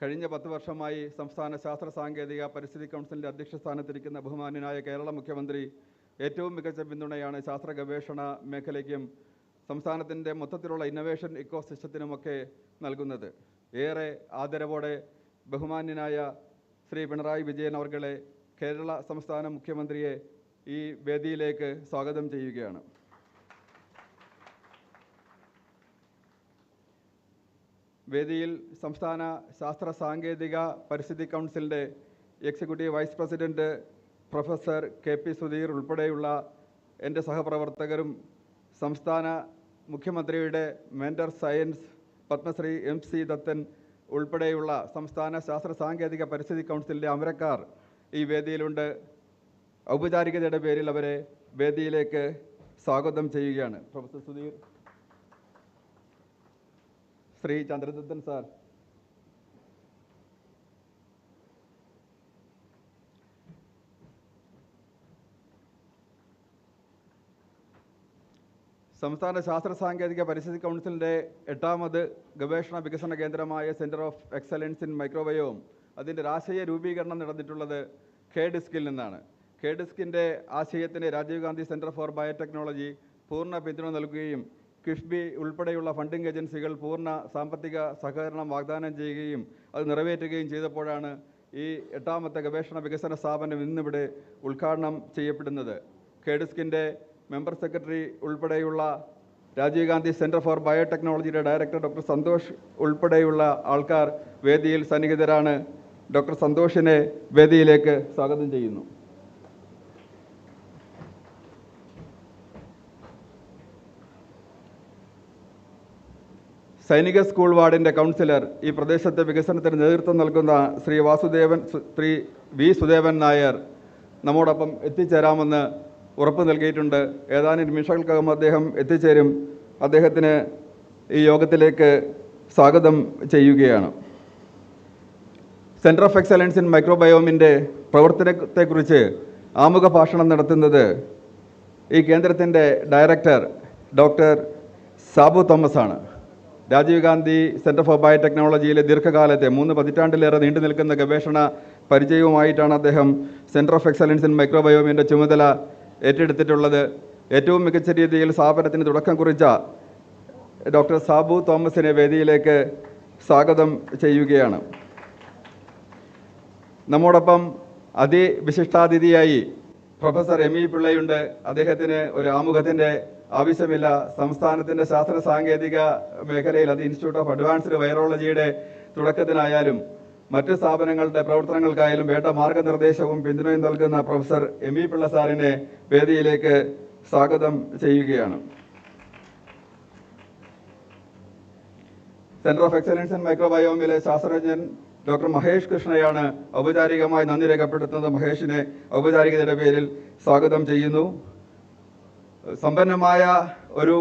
കഴിഞ്ഞ പത്ത് വർഷമായി സംസ്ഥാന ശാസ്ത്ര സാങ്കേതിക പരിസ്ഥിതി കൗൺസിലിന്റെ അധ്യക്ഷ സ്ഥാനത്തിരിക്കുന്ന ബഹുമാന്യനായ കേരള മുഖ്യമന്ത്രി ഏറ്റവും മികച്ച പിന്തുണയാണ് ശാസ്ത്ര ഗവേഷണ മേഖലയ്ക്കും സംസ്ഥാനത്തിന്റെ മൊത്തത്തിലുള്ള ഇന്നൊവേഷൻ ഇക്കോ സിസ്റ്റത്തിനുമൊക്കെ നൽകുന്നത്. ഏറെ ആദരവോടെ ബഹുമാന്യനായ ശ്രീ പിണറായി വിജയൻ അവർകളെ കേരള സംസ്ഥാന മുഖ്യമന്ത്രിയെ ഈ വേദിയിലേക്ക് സ്വാഗതം ചെയ്യുകയാണ്. വേദിയിൽ സംസ്ഥാന ശാസ്ത്ര സാങ്കേതിക പരിസ്ഥിതി കൗൺസിലിന്റെ executive vice president professor K P Sudheer ഉൾപ്പെടെയുള്ള എന്റെ സഹപ്രവർത്തകരും സംസ്ഥാന മുഖ്യമന്ത്രിയുടെ mentor science Padmashri M C Dathan ഉൾപ്പെടെയുള്ള സംസ്ഥാന ശാസ്ത്ര സാങ്കേതിക പരിസ്ഥിതി കൗൺസിലിന്റെ അമരക്കാർ ഈ വേദിയിലുണ്ട്. ഔപചാരികതയുടെ പേരിൽ അവരെ വേദിയിലേക്ക് സ്വാഗതം ചെയ്യുകയാണ്. പ്രൊഫസർ സുധീർ. ശ്രീ ചന്ദ്രദത്തൻ സാർ. സംസ്ഥാന ശാസ്ത്ര സാങ്കേതിക പരിസ്ഥിതി കൗൺസിലിന്റെ എട്ടാമത് ഗവേഷണ വികസന കേന്ദ്രമായ centre of excellence in microbiome അതിന്റെ രാഷ്ട്രീയ രൂപീകരണം നടന്നിട്ടുള്ളത് കെ ഡിസ്കിൽ നിന്നാണ്. കെ ഡിസ്കിന്റെ ആശയത്തിന് Rajiv Gandhi centre for biotechnology പൂർണ പിന്തുണ നൽകുകയും കിഫ്ബി ഉൾപ്പെടെയുള്ള ഫണ്ടിംഗ് ഏജൻസികൾ പൂർണ സാമ്പത്തിക സഹകരണം വാഗ്ദാനം ചെയ്യുകയും അത് നിറവേറ്റുകയും ചെയ്തപ്പോഴാണ് ഈ എട്ടാമത്തെ ഗവേഷണ വികസന സ്ഥാപനം ഇന്നിവിടെ ഉദ്ഘാടനം ചെയ്യപ്പെടുന്നത്. കെഡിസ്കിന്റെ മെമ്പർ സെക്രട്ടറി ഉൾപ്പെടെയുള്ള രാജീവ് ഗാന്ധി സെന്റർ ഫോർ ബയോടെക്നോളജിയുടെ ഡയറക്ടർ ഡോക്ടർ സന്തോഷ് ഉൾപ്പെടെയുള്ള ആൾക്കാർ വേദിയിൽ സന്നിഹിതരാണ്. ഡോക്ടർ സന്തോഷിനെ വേദിയിലേക്ക് സ്വാഗതം ചെയ്യുന്നു. സൈനിക സ്കൂൾ വാർഡിന്റെ കൗൺസിലർ ഈ പ്രദേശത്തെ വികസനത്തിന് നേതൃത്വം നൽകുന്ന ശ്രീ വാസുദേവൻ ശ്രീ വി സുദേവൻ നായർ നമ്മോടൊപ്പം എത്തിച്ചേരാമെന്ന് ഉറപ്പ് നൽകിയിട്ടുണ്ട്. ഏതാനും നിമിഷങ്ങൾക്കകം അദ്ദേഹം എത്തിച്ചേരും. അദ്ദേഹത്തിന് ഈ യോഗത്തിലേക്ക് സ്വാഗതം ചെയ്യുകയാണ്. സെന്റർ ഓഫ് എക്സലൻസ് ഇൻ മൈക്രോബയോമിന്റെ പ്രവർത്തനത്തെക്കുറിച്ച് ആമുഖ ഭാഷണം നടത്തുന്നത് ഈ കേന്ദ്രത്തിന്റെ ഡയറക്ടർ ഡോക്ടർ സാബു തോമസ് ആണ് രാജീവ് ഗാന്ധി സെന്റർ ഫോർ ബയോടെക്നോളജിയിലെ ദീർഘകാലത്തെ മൂന്ന് പതിറ്റാണ്ടിലേറെ നീണ്ടു നിൽക്കുന്ന ഗവേഷണ പരിചയവുമായിട്ടാണ് അദ്ദേഹം സെന്റർ ഓഫ് എക്സലൻസ് ഇൻ മൈക്രോബയോമിന്റെ ചുമതല ഏറ്റെടുത്തിട്ടുള്ളത്. ഏറ്റവും മികച്ച രീതിയിൽ സ്ഥാപനത്തിന് തുടക്കം കുറിച്ച ഡോക്ടർ സാബു തോമസിനെ വേദിയിലേക്ക് സ്വാഗതം ചെയ്യുകയാണ്. നമ്മോടൊപ്പം അതിവിശിഷ്ടാതിഥിയായി പ്രൊഫസർ എം ഇ പിള്ളയുണ്ട്. അദ്ദേഹത്തിന് ഒരു ആമുഖത്തിന്റെ ആവശ്യമില്ല. സംസ്ഥാനത്തിന്റെ ശാസ്ത്ര സാങ്കേതിക മേഖലയിൽ അത് ഇൻസ്റ്റിറ്റ്യൂട്ട് ഓഫ് അഡ്വാൻസ്ഡ് വൈറോളജിയുടെ തുടക്കത്തിനായാലും മറ്റ് സ്ഥാപനങ്ങളുടെ പ്രവർത്തനങ്ങൾക്കായാലും വേണ്ട മാർഗനിർദ്ദേശവും പിന്തുണയും നൽകുന്ന പ്രൊഫസർ എം ഇ പിള്ള സാറിനെ വേദിയിലേക്ക് സ്വാഗതം ചെയ്യുകയാണ്. സെന്റർ ഓഫ് എക്സലൻസ് ഇൻ മൈക്രോബയോമിലെ ശാസ്ത്രജ്ഞൻ ഡോക്ടർ മഹേഷ് കൃഷ്ണയാണ് ഔപചാരികമായി നന്ദി രേഖപ്പെടുത്തുന്നത്. മഹേഷിനെ ഔപചാരികതയുടെ പേരിൽ സ്വാഗതം ചെയ്യുന്നു. സമ്പന്നമായ ഒരു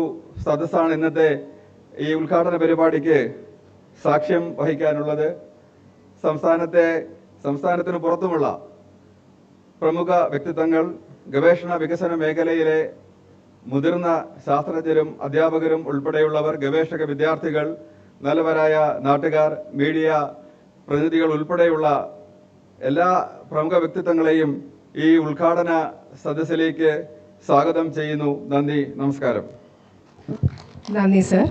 സദസ്സാണ് ഇന്നത്തെ ഈ ഉദ്ഘാടന പരിപാടിക്ക് സാക്ഷ്യം വഹിക്കാനുള്ളത്. സംസ്ഥാനത്തെ സംസ്ഥാനത്തിന് പുറത്തുമുള്ള പ്രമുഖ വ്യക്തിത്വങ്ങൾ ഗവേഷണ വികസന മേഖലയിലെ മുതിർന്ന ശാസ്ത്രജ്ഞരും അധ്യാപകരും ഉൾപ്പെടെയുള്ളവർ ഗവേഷക വിദ്യാർത്ഥികൾ നല്ലവരായ നാട്ടുകാർ മീഡിയ പ്രതിനിധികൾ ഉൾപ്പെടെയുള്ള എല്ലാ പ്രമുഖ വ്യക്തിത്വങ്ങളെയും ഈ ഉദ്ഘാടന സദസ്സിലേക്ക് സ്വാഗതം ചെയ്യുന്നു. നന്ദി. നമസ്കാരം. നന്ദി സർ.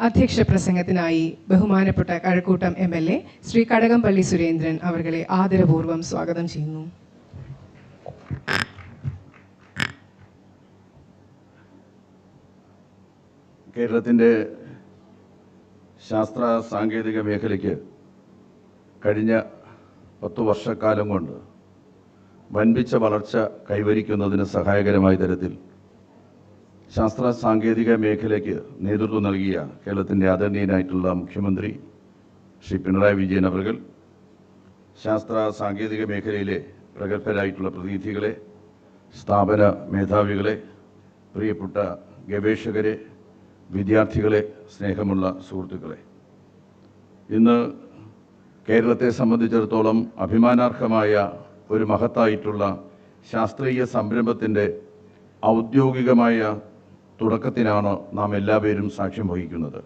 അധ്യക്ഷ പ്രസംഗത്തിനായി ബഹുമാനപ്പെട്ട Kazhakkoottam M L A Shri Kadakampally Surendran അവരെ ആദരപൂർവം സ്വാഗതം ചെയ്യുന്നു. കേരളത്തിന്റെ ശാസ്ത്ര സാങ്കേതിക മേഖലയ്ക്ക് കഴിഞ്ഞ പത്തു വർഷക്കാലം കൊണ്ട് വൻപിച്ച വളർച്ച കൈവരിക്കുന്നതിന് സഹായകരമായ തരത്തിൽ ശാസ്ത്ര സാങ്കേതിക മേഖലയ്ക്ക് നേതൃത്വം നൽകിയ കേരളത്തിന്റെ ആദരണീയനായിട്ടുള്ള മുഖ്യമന്ത്രി ശ്രീ പിണറായി വിജയൻ അവർകൾ ശാസ്ത്ര സാങ്കേതിക മേഖലയിലെ പ്രഗത്ഭരായിട്ടുള്ള പ്രതിനിധികളെ സ്ഥാപന മേധാവികളെ പ്രിയപ്പെട്ട ഗവേഷകരെ വിദ്യാർത്ഥികളെ സ്നേഹമുള്ള സുഹൃത്തുക്കളെ. ഇന്ന് കേരളത്തെ സംബന്ധിച്ചിടത്തോളം അഭിമാനാർഹമായ ഒരു മഹത്തായിട്ടുള്ള ശാസ്ത്രീയ സംരംഭത്തിന്റെ ഔദ്യോഗികമായ തുടക്കത്തിനാണ് നാം എല്ലാവരും സാക്ഷ്യം വഹിക്കുന്നത്.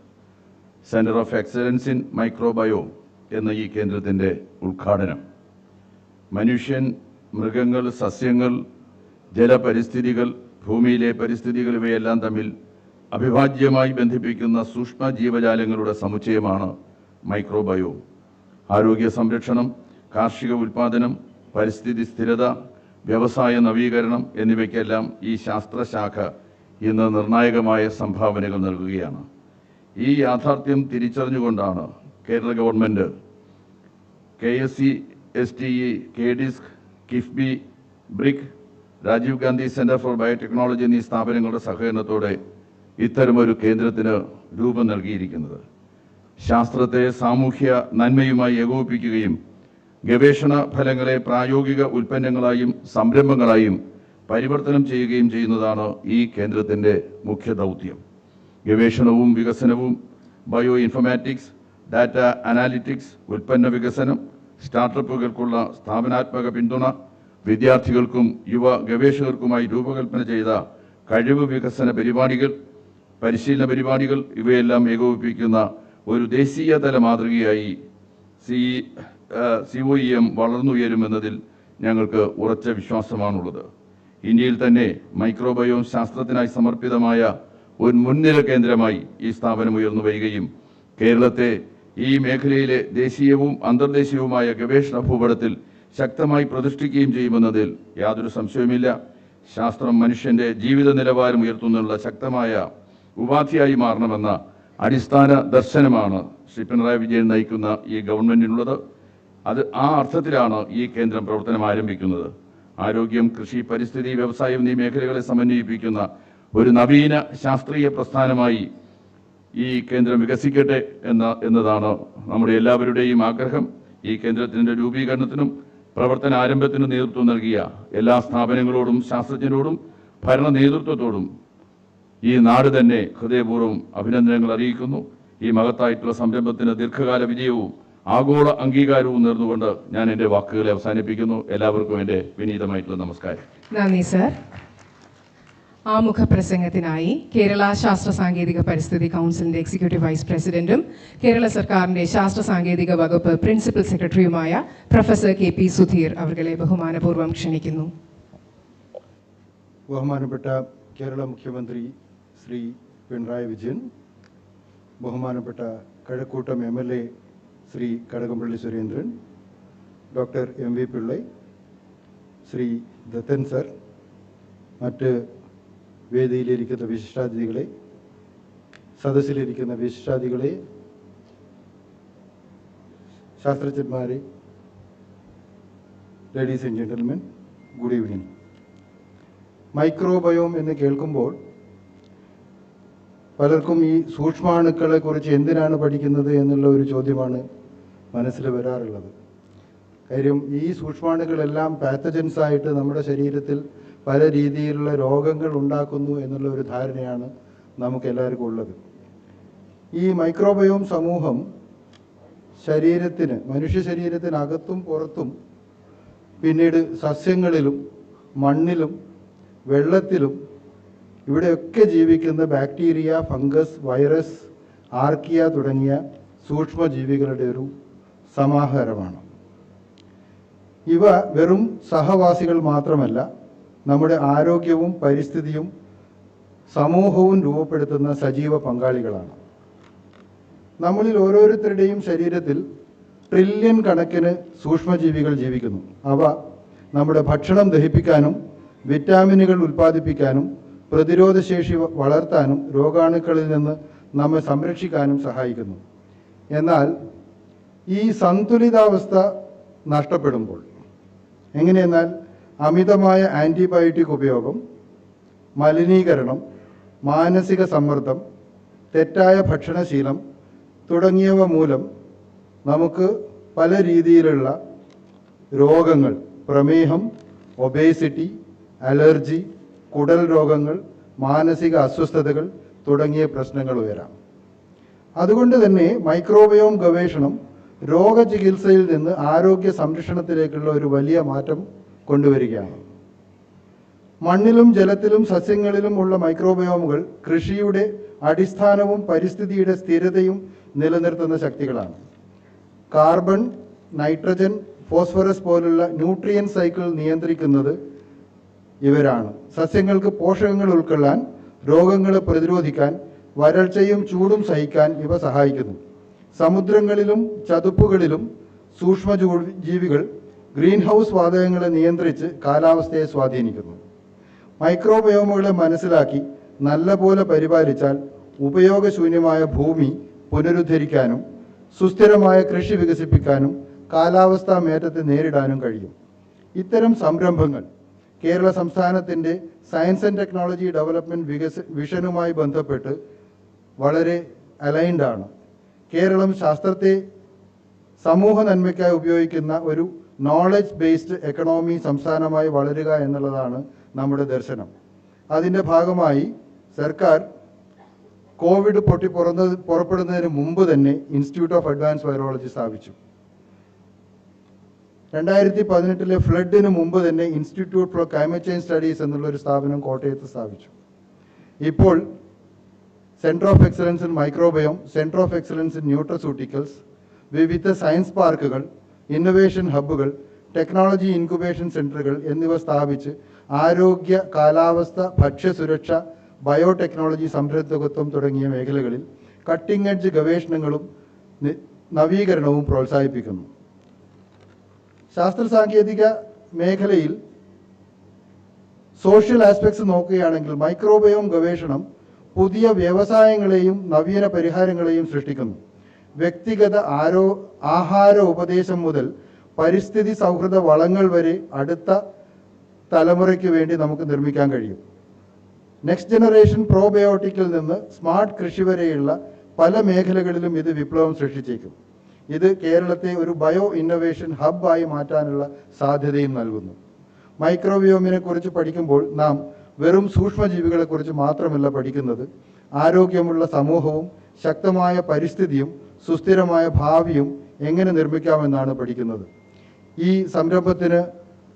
Centre of excellence in microbiome എന്ന ഈ കേന്ദ്രത്തിന്റെ ഉദ്ഘാടനം. മനുഷ്യൻ മൃഗങ്ങൾ സസ്യങ്ങൾ ജലപരിസ്ഥിതികൾ ഭൂമിയിലെ പരിസ്ഥിതികൾ ഇവയെല്ലാം തമ്മിൽ അവിഭാജ്യമായി ബന്ധിപ്പിക്കുന്ന സൂക്ഷ്മ ജീവജാലങ്ങളുടെ സമുച്ചയമാണ് മൈക്രോബയോ. ആരോഗ്യ സംരക്ഷണം കാർഷിക ഉൽപാദനം പരിസ്ഥിതി സ്ഥിരത വ്യവസായ നവീകരണം എന്നിവയ്ക്കെല്ലാം ഈ ശാസ്ത്രശാഖ ഇന്ന് നിർണായകമായ സംഭാവനകൾ നൽകുകയാണ്. ഈ യാഥാർത്ഥ്യം തിരിച്ചറിഞ്ഞുകൊണ്ടാണ് Kerala government K S C S T E K DISC KIIFB BRIC Rajiv Gandhi centre for biotechnology എന്നീ സ്ഥാപനങ്ങളുടെ സഹകരണത്തോടെ ഇത്തരമൊരു കേന്ദ്രത്തിന് രൂപം നൽകിയിരിക്കുന്നത്. ശാസ്ത്രത്തെ സാമൂഹ്യ നന്മയുമായി ഏകോപിപ്പിക്കുകയും ഗവേഷണ ഫലങ്ങളെ പ്രായോഗിക ഉൽപ്പന്നങ്ങളായും സംരംഭങ്ങളായും പരിവർത്തനം ചെയ്യുകയും ചെയ്യുന്നതാണ് ഈ കേന്ദ്രത്തിന്റെ മുഖ്യ ദൗത്യം. ഗവേഷണവും വികസനവും ബയോ ഇൻഫർമാറ്റിക്സ് ഡാറ്റ അനാലിറ്റിക്സ് ഉൽപ്പന്ന വികസനം സ്റ്റാർട്ടപ്പുകൾക്കുള്ള സ്ഥാപനാത്മക പിന്തുണ വിദ്യാർത്ഥികൾക്കും യുവ ഗവേഷകർക്കുമായി രൂപകൽപ്പന ചെയ്ത കഴിവ് വികസന പരിപാടികൾ പരിശീലന പരിപാടികൾ ഇവയെല്ലാം ഏകോപിപ്പിക്കുന്ന ഒരു ദേശീയതല മാതൃകയായി C C O E M വളർന്നുയരുമെന്നതിൽ ഞങ്ങൾക്ക് ഉറച്ച വിശ്വാസമാണുള്ളത്. ഇന്ത്യയിൽ തന്നെ മൈക്രോബയോം ശാസ്ത്രത്തിനായി സമർപ്പിതമായ ഒരു മുൻനിര കേന്ദ്രമായി ഈ സ്ഥാപനം ഉയർന്നു വരികയും കേരളത്തെ ഈ മേഖലയിലെ ദേശീയവും അന്തർദേശീയവുമായ ഗവേഷണ ഭൂപടത്തിൽ ശക്തമായി പ്രതിഷ്ഠിക്കുകയും ചെയ്യുമെന്നതിൽ യാതൊരു സംശയവുമില്ല. ശാസ്ത്രം മനുഷ്യന്റെ ജീവിത നിലവാരം ഉയർത്തുന്നതിനുള്ള ശക്തമായ ഉപാധിയായി മാറണമെന്ന അടിസ്ഥാന ദർശനമാണ് ശ്രീ പിണറായി വിജയൻ നയിക്കുന്ന ഈ ഗവൺമെന്റിനുള്ളത്. അത് ആ അർത്ഥത്തിലാണ് ഈ കേന്ദ്രം പ്രവർത്തനം ആരംഭിക്കുന്നത്. ആരോഗ്യം കൃഷി പരിസ്ഥിതി വ്യവസായം എന്നീ മേഖലകളെ സമന്വയിപ്പിക്കുന്ന ഒരു നവീന ശാസ്ത്രീയ പ്രസ്ഥാനമായി ഈ കേന്ദ്രം വികസിക്കട്ടെ എന്ന എന്നതാണ് നമ്മുടെ എല്ലാവരുടെയും ആഗ്രഹം. ഈ കേന്ദ്രത്തിന്റെ രൂപീകരണത്തിനും പ്രവർത്തന ആരംഭത്തിനും നേതൃത്വം നൽകിയ എല്ലാ സ്ഥാപനങ്ങളോടും ശാസ്ത്രജ്ഞരോടും ഭരണ നേതൃത്വത്തോടും ഈ നാട് തന്നെ ഹൃദയപൂർവം അഭിനന്ദനങ്ങൾ അറിയിക്കുന്നു. ഈ മഹത്തായിട്ടുള്ള സംരംഭത്തിന് ദീർഘകാല വിജയവും ആഗോള അംഗീകാരവും നേർന്നുകൊണ്ട് ഞാൻ എന്റെ വാക്കുകളെ അവസാനിപ്പിക്കുന്നു. എല്ലാവർക്കും എന്റെ വിനീതമായിട്ടുള്ള നമസ്കാരം. നന്ദി സർ. ആമുഖ പ്രസംഗത്തിനായി കേരള ശാസ്ത്ര സാങ്കേതിക പരിസ്ഥിതി കൗൺസിലിന്റെ എക്സിക്യൂട്ടീവ് വൈസ് പ്രസിഡന്റും കേരള സർക്കാരിന്റെ ശാസ്ത്ര സാങ്കേതിക വകുപ്പ് പ്രിൻസിപ്പൽ സെക്രട്ടറിയുമായ പ്രൊഫസർ കെ പി സുധീർ അവരെ ബഹുമാനപൂർവം ക്ഷണിക്കുന്നു. ബഹുമാനപ്പെട്ട കേരള മുഖ്യമന്ത്രി ശ്രീ പിണറായി വിജയൻ ബഹുമാനപ്പെട്ട Kazhakkoottam M L A Shri Kadakampally Surendran doctor M V Pillai Shri Dathan sir മറ്റ് വേദിയിലിരിക്കുന്ന വിശിഷ്ടാതിഥികളെ സദസ്സിലിരിക്കുന്ന വിശിഷ്ടാതിഥികളെ ശാസ്ത്രജ്ഞന്മാരെ ladies and gentlemen good evening microbiome എന്ന് കേൾക്കുമ്പോൾ പലർക്കും ഈ സൂക്ഷ്മാണുക്കളെ കുറിച്ച് എന്തിനാണ് പഠിക്കുന്നത് എന്നുള്ള ഒരു ചോദ്യമാണ് മനസ്സിൽ വരാറുള്ളത്. കാര്യം ഈ സൂക്ഷ്മാണുക്കളെല്ലാം പാത്തജൻസ് ആയിട്ട് നമ്മുടെ ശരീരത്തിൽ പല രീതിയിലുള്ള രോഗങ്ങൾ ഉണ്ടാക്കുന്നു എന്നുള്ള ഒരു ധാരണയാണ് നമുക്ക് എല്ലാവർക്കും ഉള്ളത്. ഈ മൈക്രോബയോം സമൂഹം ശരീരത്തിന് മനുഷ്യ ശരീരത്തിനകത്തും പുറത്തും പിന്നീട് സസ്യങ്ങളിലും മണ്ണിലും വെള്ളത്തിലും ഇവിടെയൊക്കെ ജീവിക്കുന്ന ബാക്ടീരിയ ഫംഗസ് വൈറസ് ആർക്കിയ തുടങ്ങിയ സൂക്ഷ്മജീവികളുടെ ഒരു സമാഹാരമാണ്. ഇവ വെറും സഹവാസികൾ മാത്രമല്ല നമ്മുടെ ആരോഗ്യവും പരിസ്ഥിതിയും സമൂഹവും രൂപപ്പെടുത്തുന്ന സജീവ പങ്കാളികളാണ്. നമ്മളിൽ ഓരോരുത്തരുടെയും ശരീരത്തിൽ ട്രില്യൺ കണക്കിന് സൂക്ഷ്മജീവികൾ ജീവിക്കുന്നു. അവ നമ്മുടെ ഭക്ഷണം ദഹിപ്പിക്കാനും വിറ്റാമിനുകൾ ഉൽപ്പാദിപ്പിക്കാനും പ്രതിരോധശേഷി വളർത്താനും രോഗാണുക്കളിൽ നിന്ന് നമ്മെ സംരക്ഷിക്കാനും സഹായിക്കുന്നു. എന്നാൽ ഈ സന്തുലിതാവസ്ഥ നഷ്ടപ്പെടുമ്പോൾ എങ്ങനെയെന്നാൽ അമിതമായ ആന്റിബയോട്ടിക് ഉപയോഗം മലിനീകരണം മാനസിക സമ്മർദ്ദം തെറ്റായ ഭക്ഷണശീലം തുടങ്ങിയവ മൂലം നമുക്ക് പല രീതിയിലുള്ള രോഗങ്ങൾ പ്രമേഹം ഒബേസിറ്റി അലർജി കുടൽ രോഗങ്ങൾ മാനസിക അസ്വസ്ഥതകൾ തുടങ്ങിയ പ്രശ്നങ്ങൾ ഉയരാം. അതുകൊണ്ട് തന്നെ മൈക്രോബയോം ഗവേഷണം രോഗചികിത്സയിൽ നിന്ന് ആരോഗ്യ സംരക്ഷണത്തിലേക്കുള്ള ഒരു വലിയ മാറ്റം കൊണ്ടുവരികയാണ്. മണ്ണിലും ജലത്തിലും സസ്യങ്ങളിലും ഉള്ള മൈക്രോബയോമുകൾ കൃഷിയുടെ അടിസ്ഥാനവും പരിസ്ഥിതിയുടെ സ്ഥിരതയും നിലനിർത്തുന്ന ശക്തികളാണ്. കാർബൺ നൈട്രജൻ ഫോസ്ഫറസ് പോലുള്ള ന്യൂട്രിയൻ സൈക്കിൾ നിയന്ത്രിക്കുന്നത് ഇവരാണ്. സസ്യങ്ങൾക്ക് പോഷകങ്ങൾ ഉൾക്കൊള്ളാൻ രോഗങ്ങളെ പ്രതിരോധിക്കാൻ വരൾച്ചയും ചൂടും സഹിക്കാൻ ഇവ സഹായിക്കുന്നു. സമുദ്രങ്ങളിലും ചതുപ്പുകളിലും സൂക്ഷ്മ ജീവികൾ ഗ്രീൻ ഹൗസ് വാതകങ്ങളെ നിയന്ത്രിച്ച് കാലാവസ്ഥയെ സ്വാധീനിക്കുന്നു. മൈക്രോബയോമുകളെ മനസ്സിലാക്കി നല്ലപോലെ പരിപാലിച്ചാൽ ഉപയോഗശൂന്യമായ ഭൂമി പുനരുദ്ധരിക്കാനും സുസ്ഥിരമായ കൃഷി വികസിപ്പിക്കാനും കാലാവസ്ഥാ മേറ്റത്തെ നേരിടാനും കഴിയും. ഇത്തരം സംരംഭങ്ങൾ കേരള സംസ്ഥാനത്തിന്റെ സയൻസ് ആൻഡ് ടെക്നോളജി ഡെവലപ്മെന്റ് വികസ വിഷനുമായി ബന്ധപ്പെട്ട് വളരെ അലൈൻഡാണ്. കേരളം ശാസ്ത്രത്തെ സമൂഹ നന്മയ്ക്കായി ഉപയോഗിക്കുന്ന ഒരു നോളജ് ബേസ്ഡ് എക്കണോമി സംസ്ഥാനമായി വളരുക എന്നുള്ളതാണ് നമ്മുടെ ദർശനം. അതിന്റെ ഭാഗമായി സർക്കാർ കോവിഡ് പൊട്ടി പുറന്ന് പുറപ്പെടുന്നതിന് മുമ്പ് തന്നെ ഇൻസ്റ്റിറ്റ്യൂട്ട് ഓഫ് അഡ്വാൻസ് വൈറോളജി സ്ഥാപിച്ചു. രണ്ടായിരത്തി പതിനെട്ടിലെ ഫ്ലഡിന് മുമ്പ് തന്നെ institute for climate change studies എന്നുള്ളൊരു സ്ഥാപനം കോട്ടയത്ത് സ്ഥാപിച്ചു. ഇപ്പോൾ centre of excellence in microbiome centre of excellence in nutraceuticals വിവിധ സയൻസ് പാർക്കുകൾ ഇന്നൊവേഷൻ ഹബ്ബുകൾ ടെക്നോളജി ഇൻക്യുബേഷൻ സെന്ററുകൾ എന്നിവ സ്ഥാപിച്ച് ആരോഗ്യ കാലാവസ്ഥ ഭക്ഷ്യസുരക്ഷ ബയോടെക്നോളജി സംരംഭകത്വം തുടങ്ങിയ മേഖലകളിൽ കട്ടിംഗ് എഡ്ജ് ഗവേഷണങ്ങളും നവീകരണവും പ്രോത്സാഹിപ്പിക്കുന്നു. ശാസ്ത്ര സാങ്കേതിക മേഖലയിൽ സോഷ്യൽ ആസ്പെക്ട്സ് നോക്കുകയാണെങ്കിൽ മൈക്രോബയോം ഗവേഷണം പുതിയ വ്യവസായങ്ങളെയും നവീന പരിഹാരങ്ങളെയും സൃഷ്ടിക്കുന്നു. വ്യക്തിഗത ആരോ ആഹാര ഉപദേശം മുതൽ പരിസ്ഥിതി സൗഹൃദ വളങ്ങൾ വരെ അടുത്ത തലമുറയ്ക്ക് വേണ്ടി നമുക്ക് നിർമ്മിക്കാൻ കഴിയും. നെക്സ്റ്റ് ജനറേഷൻ പ്രോബയോട്ടിക്കിൽ നിന്ന് സ്മാർട്ട് കൃഷി വരെയുള്ള പല മേഖലകളിലും ഇത് വിപ്ലവം സൃഷ്ടിച്ചേക്കും. ഇത് കേരളത്തെ ഒരു ബയോ ഇന്നൊവേഷൻ ഹബ്ബായി മാറ്റാനുള്ള സാധ്യതയും നൽകുന്നു. മൈക്രോവിയോമിനെ കുറിച്ച് പഠിക്കുമ്പോൾ നാം വെറും സൂക്ഷ്മജീവികളെക്കുറിച്ച് മാത്രമല്ല പഠിക്കുന്നത്. ആരോഗ്യമുള്ള സമൂഹവും ശക്തമായ പരിസ്ഥിതിയും സുസ്ഥിരമായ ഭാവിയും എങ്ങനെ നിർമ്മിക്കാമെന്നാണ് പഠിക്കുന്നത്. ഈ സംരംഭത്തിന്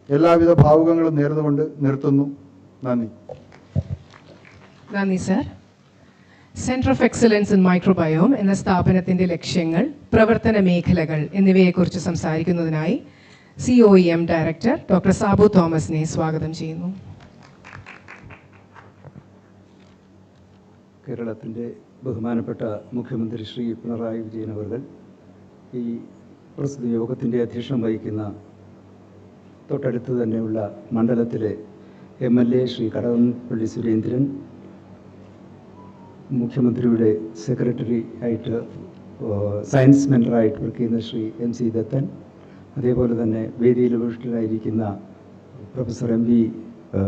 എല്ലാവിധ ഭാവുകങ്ങളും നേർന്നുകൊണ്ട് നിർത്തുന്നു. നന്ദി. നന്ദി sir. Centre of excellence in microbiome എന്ന സ്ഥാപനത്തിന്റെ ലക്ഷ്യങ്ങൾ പ്രവർത്തന മേഖലകൾ എന്നിവയെക്കുറിച്ച് സംസാരിക്കുന്നതിനായി C O M director doctor Sabu തോമസിനെ സ്വാഗതം ചെയ്യുന്നു. കേരളത്തിന്റെ ബഹുമാനപ്പെട്ട മുഖ്യമന്ത്രി ശ്രീ പിണറായി വിജയൻ അവർ ഈ പ്രസ്തുത യോഗത്തിന്റെ അധ്യക്ഷം വഹിക്കുന്ന തൊട്ടടുത്ത് തന്നെയുള്ള മണ്ഡലത്തിലെ M L A Shri Kadakampally Surendran മുഖ്യമന്ത്രിയുടെ സെക്രട്ടറി ആയിട്ട് സയൻസ് മെന്ററായിട്ട് വർക്ക് ചെയ്യുന്ന ശ്രീ എം സി ദത്തൻ അതേപോലെ തന്നെ വേദിയിൽ ഉപവിഷ്ടരായിരിക്കുന്ന professor M V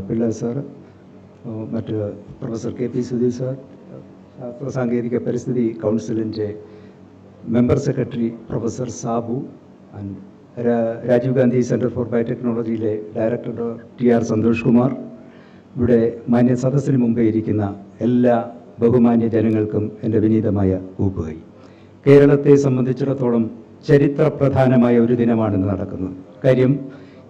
Pillai sir മറ്റ് professor K P Sudheer sir ശാസ്ത്ര സാങ്കേതിക പരിസ്ഥിതി കൗൺസിലിന്റെ member secretary professor Sabu and Rajiv Gandhi centre for ബയോടെക്നോളജിയിലെ director T R Santhosh Kumar. ഇവിടെ മാന്യ സദസ്സിന് മുമ്പേ ഇരിക്കുന്ന എല്ലാ ബഹുമാന്യ ജനങ്ങൾക്കും എന്റെ വിനീതമായ ഊപ്പുകൈ കേരളത്തെ സംബന്ധിച്ചിടത്തോളം ചരിത്രപ്രധാനമായ ഒരു ദിനമാണിന്ന് നടക്കുന്നത്. കാര്യം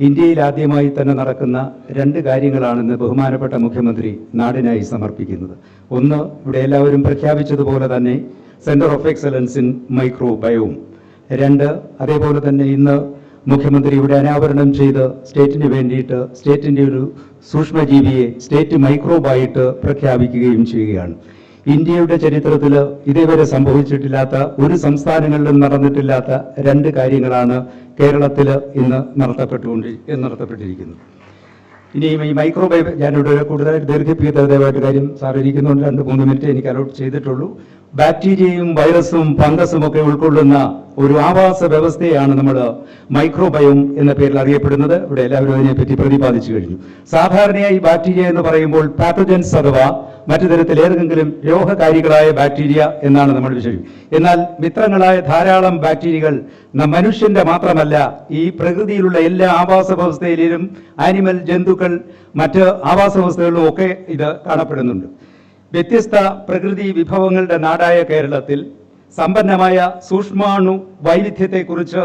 ഇന്ത്യയിൽ ആദ്യമായി തന്നെ നടക്കുന്ന രണ്ട് കാര്യങ്ങളാണെന്ന് ബഹുമാനപ്പെട്ട മുഖ്യമന്ത്രി നാടിനായി സമർപ്പിക്കുന്നത്. ഒന്ന് ഇവിടെ എല്ലാവരും പ്രഖ്യാപിച്ചതുപോലെ തന്നെ centre of excellence in microbiome രണ്ട് അതേപോലെ തന്നെ ഇന്ന് മുഖ്യമന്ത്രി ഇവിടെ അനാവരണം ചെയ്ത് സ്റ്റേറ്റിന് വേണ്ടിയിട്ട് സ്റ്റേറ്റിന്റെ ഒരു സൂക്ഷ്മജീവിയെ സ്റ്റേറ്റ് മൈക്രോബായിട്ട് പ്രഖ്യാപിക്കുകയും ചെയ്യുകയാണ്. ഇന്ത്യയുടെ ചരിത്രത്തിൽ ഇതേവരെ സംഭവിച്ചിട്ടില്ലാത്ത ഒരു സംസ്ഥാനങ്ങളിലും നടന്നിട്ടില്ലാത്ത രണ്ട് കാര്യങ്ങളാണ് കേരളത്തിൽ ഇന്ന് നടത്തപ്പെട്ടുകൊണ്ട് നടത്തപ്പെട്ടിരിക്കുന്നത്. ഇനിയും ഈ മൈക്രോബൈവ് ഞാനിവിടെ കൂടുതലായിട്ട് ദീർഘിപ്പിക്കുന്ന ദയവായിട്ട് കാര്യം സാർ ഇരിക്കുന്നുണ്ട് രണ്ട് മൂന്ന് മിനിറ്റ് എനിക്ക് അലോട്ട് ചെയ്തിട്ടുള്ളൂ. ബാക്ടീരിയയും വൈറസും ഫംഗസും ഒക്കെ ഉൾക്കൊള്ളുന്ന ഒരു ആവാസ വ്യവസ്ഥയാണ് നമ്മൾ മൈക്രോബയോം എന്ന പേരിൽ അറിയപ്പെടുന്നത്. ഇവിടെ എല്ലാവരും അതിനെപ്പറ്റി പ്രതിപാദിച്ചു കഴിഞ്ഞു. സാധാരണയായി ബാക്ടീരിയ എന്ന് പറയുമ്പോൾ പാത്തജൻസ് അഥവാ മറ്റു തരത്തിൽ ഏതെങ്കിലും രോഗകാരികളായ ബാക്ടീരിയ എന്നാണ് നമ്മൾ വിഷയം എന്നാൽ മിത്രങ്ങളായ ധാരാളം ബാക്ടീരിയകൾ മനുഷ്യന്റെ മാത്രമല്ല ഈ പ്രകൃതിയിലുള്ള എല്ലാ ആവാസ വ്യവസ്ഥയിലും ആനിമൽ ജന്തുക്കൾ മറ്റ് ആവാസ വ്യവസ്ഥകളിലും ഒക്കെ ഇത് കാണപ്പെടുന്നുണ്ട്. വ്യത്യസ്ത പ്രകൃതി വിഭവങ്ങളുടെ നാടായ കേരളത്തിൽ സമ്പന്നമായ സൂക്ഷ്മാണു വൈവിധ്യത്തെക്കുറിച്ച്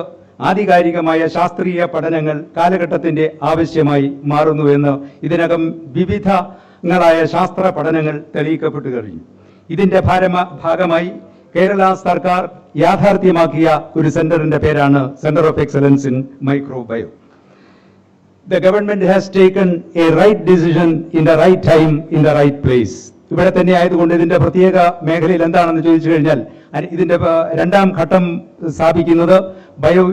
ആധികാരികമായ ശാസ്ത്രീയ പഠനങ്ങൾ കാലഘട്ടത്തിന്റെ ആവശ്യമായി മാറുന്നുവെന്ന് ഇതിനകം വിവിധങ്ങളായ ശാസ്ത്ര പഠനങ്ങൾ തെളിയിക്കപ്പെട്ടു കഴിഞ്ഞു. ഇതിന്റെ ഭാരമ ഭാഗമായി കേരള സർക്കാർ യാഥാർത്ഥ്യമാക്കിയ ഒരു സെന്ററിന്റെ പേരാണ് centre of excellence in microbiome. The government has taken a right decision in the right time in the right place ഇവിടെ തന്നെ ആയതുകൊണ്ട് ഇതിന്റെ പ്രത്യേക മേഖലയിൽ എന്താണെന്ന് ചോദിച്ചു കഴിഞ്ഞാൽ ഇതിന്റെ രണ്ടാം ഘട്ടം സ്ഥാപിക്കുന്നത് bio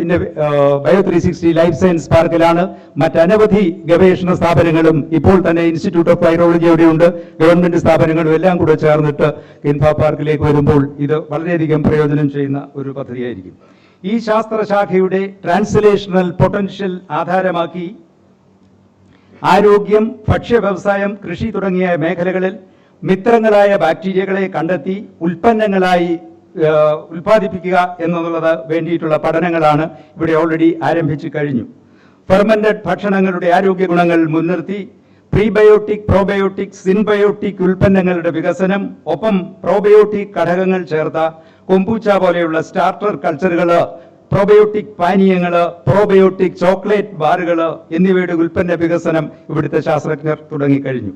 bio three sixty life science പാർക്കിലാണ്. മറ്റനവധി ഗവേഷണ സ്ഥാപനങ്ങളും ഇപ്പോൾ തന്നെ ഇൻസ്റ്റിറ്റ്യൂട്ട് ഓഫ് വൈറോളജി അവിടെയുണ്ട് ഗവൺമെന്റ് സ്ഥാപനങ്ങളും എല്ലാം കൂടെ ചേർന്നിട്ട് കിൻഫ പാർക്കിലേക്ക് വരുമ്പോൾ ഇത് വളരെയധികം പ്രയോജനം ചെയ്യുന്ന ഒരു പദ്ധതിയായിരിക്കും. ഈ ശാസ്ത്രശാഖയുടെ ട്രാൻസ്ലേഷണൽ പൊട്ടൻഷ്യൽ ആധാരമാക്കി ആരോഗ്യം ഭക്ഷ്യ വ്യവസായം കൃഷി തുടങ്ങിയ മേഖലകളിൽ മിത്രങ്ങളായ ബാക്ടീരിയകളെ കണ്ടെത്തി ഉൽപ്പന്നങ്ങളായി ഉൽപ്പാദിപ്പിക്കുക എന്നുള്ളത് വേണ്ടിയിട്ടുള്ള പഠനങ്ങളാണ് ഇവിടെ ഓൾറെഡി ആരംഭിച്ചു കഴിഞ്ഞു. പെർമനന്റ് ഭക്ഷണങ്ങളുടെ ആരോഗ്യ ഗുണങ്ങൾ മുൻനിർത്തി പ്രീബയോട്ടിക് പ്രോബയോട്ടിക് സിൻബയോട്ടിക് ഉൽപ്പന്നങ്ങളുടെ വികസനം ഒപ്പം പ്രോബയോട്ടിക് ഘടകങ്ങൾ ചേർത്ത കൊമ്പൂച്ച പോലെയുള്ള സ്റ്റാർട്ടർ കൾച്ചറുകൾ പ്രോബയോട്ടിക് പാനീയങ്ങൾ പ്രോബയോട്ടിക് ചോക്ലേറ്റ് ബാറുകൾ എന്നിവയുടെ ഉൽപ്പന്ന വികസനം ഇവിടുത്തെ ശാസ്ത്രജ്ഞർ തുടങ്ങിക്കഴിഞ്ഞു.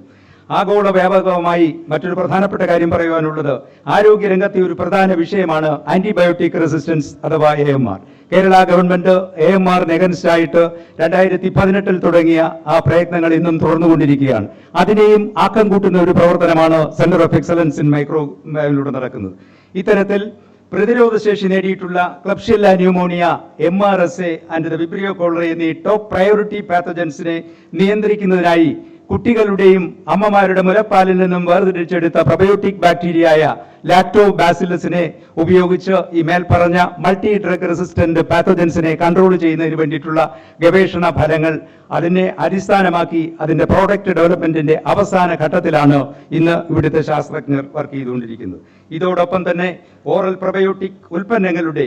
ആഗോള വ്യാപകമായി മറ്റൊരു പ്രധാനപ്പെട്ട കാര്യം പറയുവാനുള്ളത് ആരോഗ്യരംഗത്തെ ഒരു പ്രധാന വിഷയമാണ് ആന്റിബയോട്ടിക് റെസിസ്റ്റൻസ് അഥവാ A M R. Kerala government A M R നെഗൻസ്റ്റായിട്ട് രണ്ടായിരത്തി പതിനെട്ടിൽ തുടങ്ങിയ ആ പ്രയത്നങ്ങൾ ഇന്നും തുടർന്നുകൊണ്ടിരിക്കുകയാണ്. അതിനെയും ആക്കം കൂട്ടുന്ന ഒരു പ്രവർത്തനമാണ് സെന്റർ ഓഫ് എക്സലൻസ് ഇൻ മൈക്രോയിലൂടെ നടക്കുന്നത്. ഇത്തരത്തിൽ പ്രതിരോധ ശേഷി നേടിയിട്ടുള്ള klebsiella pneumonia M R S A and the vibrio cholera എന്നീ ടോപ്പ് പ്രയോറിറ്റി പാത്തജൻസിനെ നിയന്ത്രിക്കുന്നതിനായി കുട്ടികളുടെയും അമ്മമാരുടെ മുലപ്പാലിൽ നിന്നും വേർതിരിച്ചെടുത്ത പ്രബയോട്ടിക് ബാക്ടീരിയയായ ലാക്ടോ ബാസിലസിനെ ഉപയോഗിച്ച് ഈ മേൽപ്പറഞ്ഞ മൾട്ടി ഡ്രഗ് റെസിസ്റ്റന്റ് പാത്തജൻസിനെ കൺട്രോൾ ചെയ്യുന്നതിന് വേണ്ടിയിട്ടുള്ള ഗവേഷണ ഫലങ്ങൾ അതിനെ അടിസ്ഥാനമാക്കി അതിന്റെ പ്രോഡക്റ്റ് ഡെവലപ്മെന്റിന്റെ അവസാന ഘട്ടത്തിലാണ് ഇന്ന് ഇവിടുത്തെ ശാസ്ത്രജ്ഞർ വർക്ക് ചെയ്തുകൊണ്ടിരിക്കുന്നത്. ഇതോടൊപ്പം തന്നെ ഓറൽ പ്രബയോട്ടിക് ഉൽപ്പന്നങ്ങളുടെ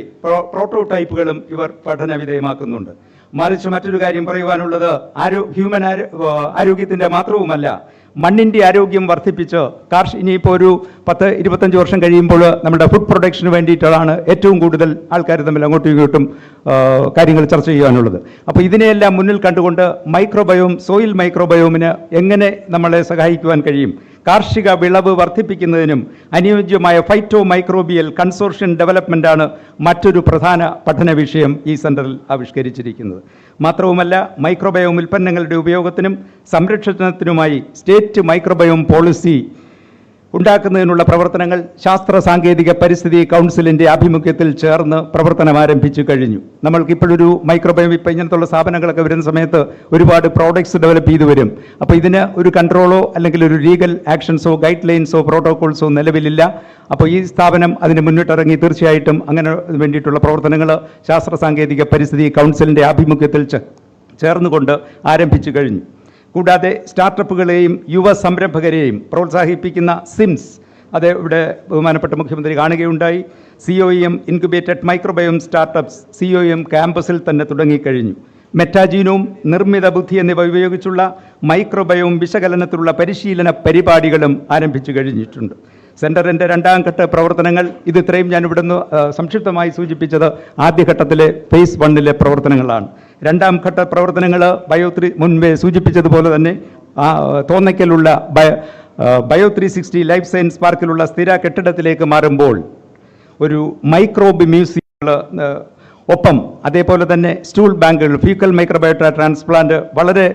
പ്രോട്ടോടൈപ്പുകളും ഇവർ പഠന വിധേയമാക്കുന്നുണ്ട് മറിച്ച് മറ്റൊരു കാര്യം പറയുവാനുള്ളത് ആരോ ഹ്യൂമൻ ആരോ- ഏഹ് ആരോഗ്യത്തിന്റെ മാത്രവുമല്ല. മണ്ണിന്റെ ആരോഗ്യം വർദ്ധിപ്പിച്ച് കാർഷി ഇനിയിപ്പോൾ ഒരു പത്ത് ഇരുപത്തഞ്ച് വർഷം കഴിയുമ്പോൾ നമ്മുടെ ഫുഡ് പ്രൊഡക്ഷന് വേണ്ടിയിട്ടാണ് ഏറ്റവും കൂടുതൽ ആൾക്കാർ തമ്മിൽ അങ്ങോട്ടും ഇങ്ങോട്ടും കാര്യങ്ങൾ ചർച്ച ചെയ്യാനുള്ളത് അപ്പോൾ ഇതിനെയെല്ലാം മുന്നിൽ കണ്ടുകൊണ്ട് മൈക്രോബയോം സോയിൽ മൈക്രോബയോമിന് എങ്ങനെ നമ്മളെ സഹായിക്കുവാൻ കഴിയും? കാർഷിക വിളവ് വർദ്ധിപ്പിക്കുന്നതിനും അനുയോജ്യമായ ഫൈറ്റോ മൈക്രോബിയൽ കൺസോർഷ്യൻ ഡെവലപ്മെന്റാണ് മറ്റൊരു പ്രധാന പഠന വിഷയം ഈ സെന്ററിൽ ആവിഷ്കരിച്ചിരിക്കുന്നത്. മാത്രവുമല്ല മൈക്രോബയോം ഉൽപ്പന്നങ്ങളുടെ ഉപയോഗത്തിനും സംരക്ഷണത്തിനുമായി സ്റ്റേറ്റ് മൈക്രോബയോം പോളിസി ഉണ്ടാക്കുന്നതിനുള്ള പ്രവർത്തനങ്ങൾ ശാസ്ത്ര സാങ്കേതിക പരിസ്ഥിതി കൗൺസിലിന്റെ ആഭിമുഖ്യത്തിൽ ചേർന്ന് പ്രവർത്തനം ആരംഭിച്ചു കഴിഞ്ഞു. നമ്മൾക്ക് ഇപ്പോഴൊരു മൈക്രോബയോം ഇപ്പം ഇങ്ങനത്തുള്ള സ്ഥാപനങ്ങളൊക്കെ വരുന്ന സമയത്ത് ഒരുപാട് പ്രോഡക്ട്സ് ഡെവലപ്പ് ചെയ്തു വരും. അപ്പോൾ ഇതിന് ഒരു കൺട്രോളോ അല്ലെങ്കിൽ ഒരു ലീഗൽ ആക്ഷൻസോ ഗൈഡ് ലൈൻസോ പ്രോട്ടോകോൾസോ നിലവിലില്ല. അപ്പോൾ ഈ സ്ഥാപനം അതിന് മുന്നിട്ടിറങ്ങി തീർച്ചയായിട്ടും അങ്ങനെ വേണ്ടിയിട്ടുള്ള പ്രവർത്തനങ്ങൾ ശാസ്ത്ര സാങ്കേതിക പരിസ്ഥിതി കൗൺസിലിന്റെ ആഭിമുഖ്യത്തിൽ ചേർന്നുകൊണ്ട് ആരംഭിച്ചു കഴിഞ്ഞു. കൂടാതെ സ്റ്റാർട്ടപ്പുകളെയും യുവ സംരംഭകരെയും പ്രോത്സാഹിപ്പിക്കുന്ന സിംസ് അത് ഇവിടെ ബഹുമാനപ്പെട്ട മുഖ്യമന്ത്രി കാണുകയുണ്ടായി. C O M incubated microbiome startups C O M ക്യാമ്പസിൽ തന്നെ തുടങ്ങിക്കഴിഞ്ഞു. മെറ്റാജീനോം നിർമ്മിത ബുദ്ധി എന്നിവ ഉപയോഗിച്ചുള്ള മൈക്രോബയോം വിശകലനത്തിലുള്ള പരിശീലന പരിപാടികളും ആരംഭിച്ചു കഴിഞ്ഞിട്ടുണ്ട്. സെന്ററിന്റെ രണ്ടാം ഘട്ട പ്രവർത്തനങ്ങൾ ഇത് ഇത്രയും ഞാൻ ഇവിടുന്ന് സംക്ഷിപ്തമായി സൂചിപ്പിച്ചത് ആദ്യഘട്ടത്തിലെ ഫേസ് വണ്ണിലെ പ്രവർത്തനങ്ങളാണ്. രണ്ടാം ഘട്ട പ്രവർത്തനങ്ങൾ ബയോത്രി മുൻപേ സൂചിപ്പിച്ചതുപോലെ തന്നെ തോന്നയ്ക്കലുള്ള bio three sixty life science പാർക്കിലുള്ള സ്ഥിര കെട്ടിടത്തിലേക്ക് മാറുമ്പോൾ ഒരു മൈക്രോബ് മ്യൂസിയങ്ങൾ ഒപ്പം അതേപോലെ തന്നെ സ്റ്റൂൾ ബാങ്കുകൾ ഫ്യൂക്കൽ മൈക്രോബയോട്ട ട്രാൻസ്പ്ലാന്റ് വളരെ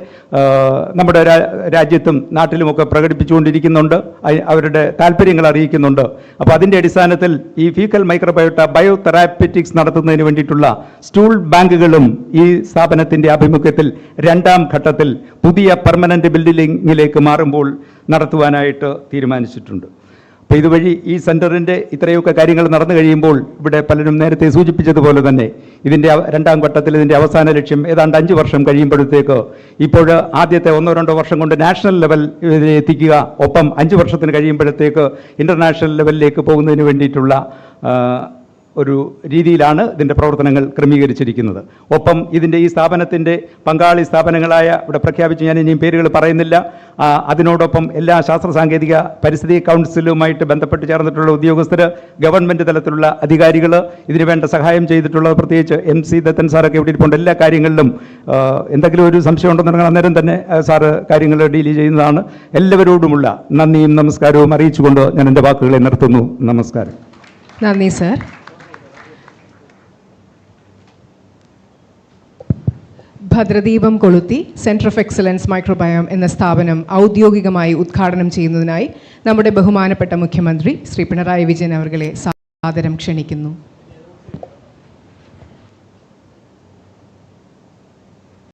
നമ്മുടെ രാജ്യത്തും നാട്ടിലുമൊക്കെ പ്രകടിപ്പിച്ചുകൊണ്ടിരിക്കുന്നുണ്ട്. അവരുടെ താല്പര്യങ്ങൾ അറിയിക്കുന്നുണ്ട്. അപ്പോൾ അതിന്റെ അടിസ്ഥാനത്തിൽ ഈ ഫീക്കൽ മൈക്രോബയോട്ട ബയോ തെറാപ്പറ്റിക്സ് നടത്തുന്നതിന് വേണ്ടിയിട്ടുള്ള സ്റ്റൂൾ ബാങ്കുകളും ഈ സ്ഥാപനത്തിന്റെ ആഭിമുഖ്യത്തിൽ രണ്ടാം ഘട്ടത്തിൽ പുതിയ പെർമനന്റ് ബിൽഡിങ്ങിലേക്ക് മാറുമ്പോൾ നടത്തുവാനായിട്ട് തീരുമാനിച്ചിട്ടുണ്ട്. അപ്പോൾ ഇതുവഴി ഈ സെന്ററിന്റെ ഇത്രയൊക്കെ കാര്യങ്ങൾ നടന്നു കഴിയുമ്പോൾ ഇവിടെ പലരും നേരത്തെ സൂചിപ്പിച്ചതുപോലെ തന്നെ ഇതിന്റെ രണ്ടാം ഘട്ടത്തിൽ ഇതിന്റെ അവസാന ലക്ഷ്യം ഏതാണ്ട് അഞ്ച് വർഷം കഴിയുമ്പോഴത്തേക്ക് ഇപ്പോൾ ആദ്യത്തെ ഒന്നോ രണ്ടോ വർഷം കൊണ്ട് നാഷണൽ ലെവൽ എത്തിക്കുക ഒപ്പം അഞ്ച് വർഷത്തിന് കഴിയുമ്പോഴത്തേക്ക് ഇന്റർനാഷണൽ ലെവലിലേക്ക് പോകുന്നതിന് വേണ്ടിയിട്ടുള്ള ഒരു രീതിയിലാണ് ഇതിന്റെ പ്രവർത്തനങ്ങൾ ക്രമീകരിച്ചിരിക്കുന്നത്. ഒപ്പം ഇതിന്റെ ഈ സ്ഥാപനത്തിന്റെ പങ്കാളി സ്ഥാപനങ്ങളായ ഇവിടെ പ്രഖ്യാപിച്ച് ഞാൻ ഇനിയും പേരുകൾ പറയുന്നില്ല അതിനോടൊപ്പം എല്ലാ ശാസ്ത്ര സാങ്കേതിക പരിസ്ഥിതി കൗൺസിലുമായിട്ട് ബന്ധപ്പെട്ട് ചേർന്നിട്ടുള്ള ഉദ്യോഗസ്ഥർ ഗവൺമെന്റ് തലത്തിലുള്ള അധികാരികൾ ഇതിനു വേണ്ട സഹായം ചെയ്തിട്ടുള്ളത് പ്രത്യേകിച്ച് എം സി ദത്തൻ സാറൊക്കെ ഇവിടെ ഇരിപ്പുണ്ട്. എല്ലാ കാര്യങ്ങളിലും എന്തെങ്കിലും ഒരു സംശയം ഉണ്ടെന്നുണ്ടെങ്കിൽ അന്നേരം തന്നെ സാറ് കാര്യങ്ങൾ ഡീൽ ചെയ്യുന്നതാണ്. എല്ലാവരോടുമുള്ള നന്ദിയും നമസ്കാരവും അറിയിച്ചുകൊണ്ട് ഞാൻ എന്റെ വാക്കുകളെ നിർത്തുന്നു. നമസ്കാരം. നന്ദി സർ. ഭദ്രദീപം കൊളുത്തി സെന്റർ ഓഫ് എക്സലൻസ് മൈക്രോബയോം എന്ന സ്ഥാപനം ഔദ്യോഗികമായി ഉദ്ഘാടനം ചെയ്യുന്നതിനായി നമ്മുടെ ബഹുമാനപ്പെട്ട മുഖ്യമന്ത്രി ശ്രീ പിണറായി വിജയൻ അവർകളെ സാദരം ക്ഷണിക്കുന്നു.